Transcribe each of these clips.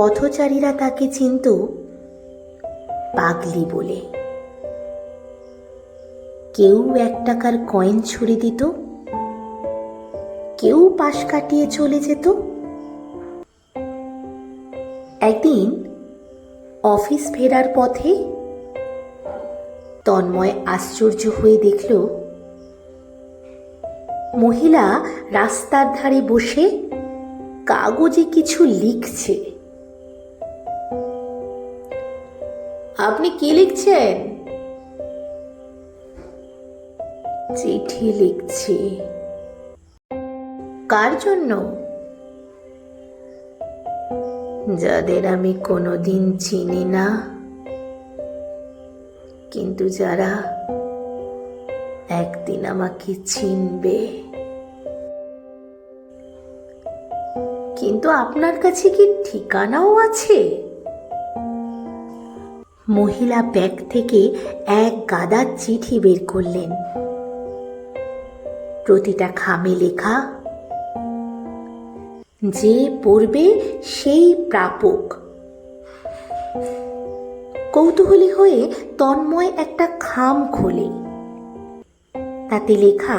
পথচারীরা তাকে চিনত পাগলি বলে। কেউ এক টাকার কয়েন ছুড়ে দিত, কেউ পাশ কাটিয়ে চলে যেত। একদিন অফিস ফেরার পথে তন্ময় আশ্চর্য হয়ে দেখল, মহিলা রাস্তার ধারে বসে কাগজে কিছু লিখছে। আপনি কি লিখছেন? চিঠি লিখছি। কার জন্য? যাদের আমি কোনোদিন চিনি না। কিন্তু যারা একদিন আমাকে চিনবে। কিন্তু আপনার কাছে কি ঠিকানাও আছে? মহিলা ব্যাগ থেকে এক গাদা চিঠি বের করলেন। প্রতিটা খামে লেখা, যে পড়বে সেই প্রাপক। কৌতূহলী হয়ে তন্ময় একটা খাম খোলে। তাতে লেখা,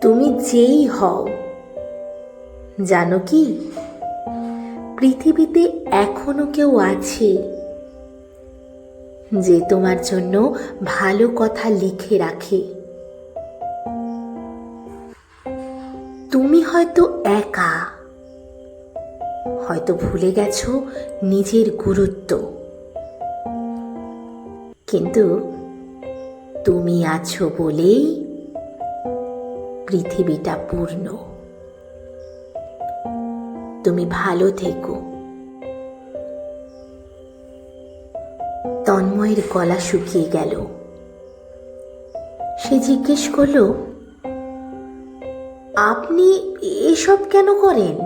তুমি যেই হও, জানো কি? পৃথিবীতে এখনও কেউ আছে যে তোমার জন্য ভালো কথা লিখে রাখে। তুমি হয়তো একা, হয়তো ভুলে গেছো নিজের গুরুত্ব। কিন্তু তুমি আছো বলেই পৃথিবীটা পূর্ণ। তুমি ভালো থেকো। তন্ময়ের গলা শুকিয়ে গেল। সে জিজ্ঞেস করল, আপনি এসব কেন করেন?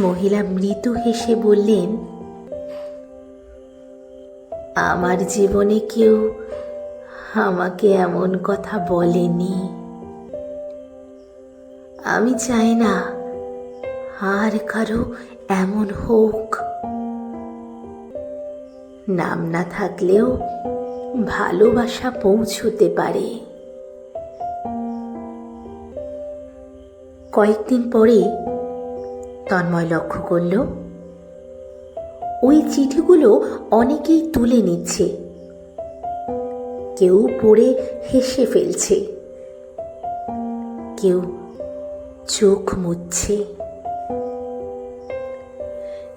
মহিলা মৃদু হেসে বললেন, আমার জীবনে কেউ আমাকে এমন কথা বলেনি। আমি চাই না আর কারও এমন হোক। নাম না থাকলেও ভালোবাসা পৌঁছতে পারে। কয়েকদিন পরে তন্ময় লক্ষ্য করল, ওই চিঠিগুলো অনেকেই তুলে নিচ্ছে। কেউ পড়ে হেসে ফেলছে। কেউ চোখ মুচ্ছে।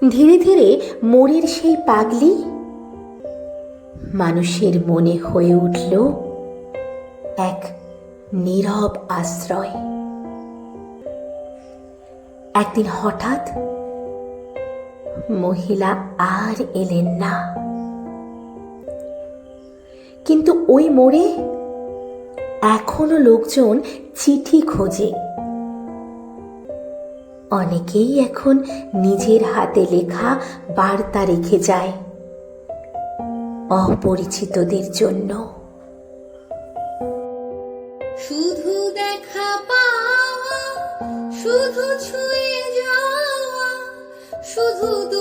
ধীরে ধীরে মোড়ের সেই পাগলি মানুষের মনে হয়ে উঠল এক নীরব আশ্রয়। একদিন হঠাৎ মহিলা আর এলেন না। কিন্তু ওই মোড়ে এখনও লোকজন চিঠি খোঁজে। অনেকেই এখন নিজের হাতে লেখা বার্তা রেখে যায় অপরিচিতদের জন্য। শুধু দেখা পাওয়া, শুধু ছুঁয়ে যাওয়া, শুধু